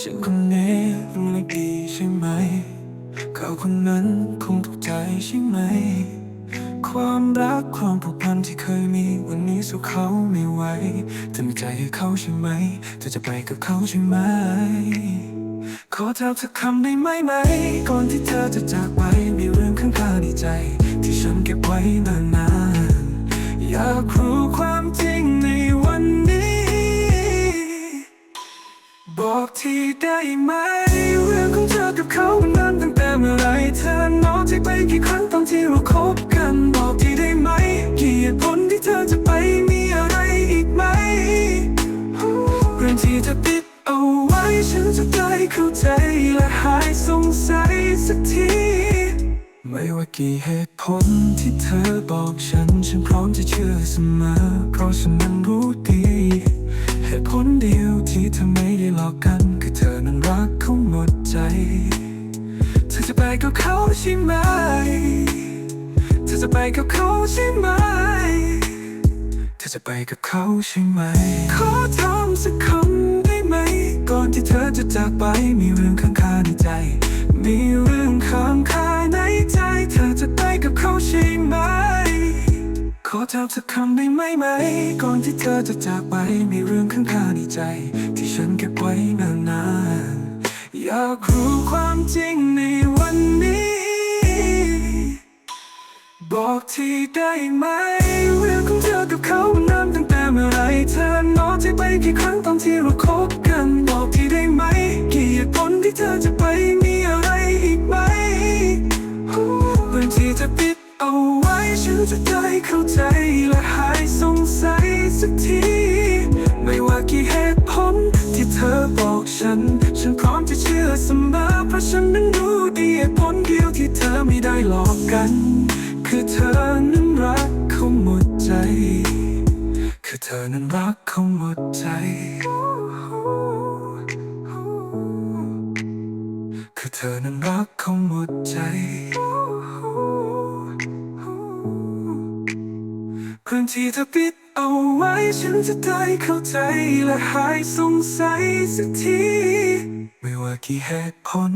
ฉันคนนี้รู้ไม่ดีใช่ไหม เขาคนนั้นคงถูกใจใช่ไหม ความรักความผูกพันที่เคยมีวันนี้สู้เขาไม่ไหวเธอมีใจให้เขาใช่ไหม เธอจะไปกับเขาใช่ไหม ขอถามสักคำได้ไหมไหม ก่อนที่เธอจะจากไปมีเรื่องข้างคาในใจ ที่ฉันเก็บไว้นานนานๆอยากรู้ความจริง ทีได้ไหม เรื่องของเธอกับเขามันนานตั้งแต่เมื่อไรเธอนอกใจไปกี่ครั้งตอนที่เราคบกันบอกทีได้ไหมกี่เหตุผลที่เธอจะไปมีอะไรอีกไหมเรื่องที่เธอปิดเอาไว้ฉันจะได้เข้าใจและหายสงสัยสักทีไม่ว่ากี่เหตุผลที่เธอบอกฉัน ฉันพร้อมจะเชื่อเสมอ เพราะฉันนั้นรู้ดี ลอกกันคือเธอนั้นรักเขาหมดใจ เธอจะไปกับเขาใช่ไหม เธอจะไปกับเขาใช่ไหม เธอจะไปกับเขาใช่ไหม ขอถามสักคำได้ไหม ก่อนที่เธอจะจากไปมีเรื่องข้างคาในใจ มีเรื่องข้างคาในใจ เธอจะไปกับเขาใช่ไหม ขอถามสักคำได้ไหมไหม ก่อนที่เธอจะจากไปมีเรื่องข้างคาในใจ ที่ฉันเก็บไว้นานๆอยากรู้ความจริงในวันนี้ บอกทีได้ไหม เรื่องของเธอกับเขานนานตั้งแต่เมื่อไรเธอนอกใจไปกี่ครั้งตอนที่เราคบกัน บอกทีได้ไหมกี่เหตุผลที่เธอจะไปมี ว้ฉันจะได้เข้าใจและหายสงสัยสักที ไม่ว่ากี่เหตุผลที่เธอบอกฉัน ฉันพร้อมจะเชื่อเสมอเพราะฉันนั้นรู้ดีเหตุผลเดียวที่เธอไม่ได้หลอกกัน คือเธอนั้นรักเขาหมดใจ คือเธอนั้นรักเขาหมดใจ คือเธอนั้นรักเขาหมดใจ พื้นที่เธอปิดเอาไว้ฉันจะได้เข้าใจและหายสงสัยสักที ไม่ว่ากี่เหตุผล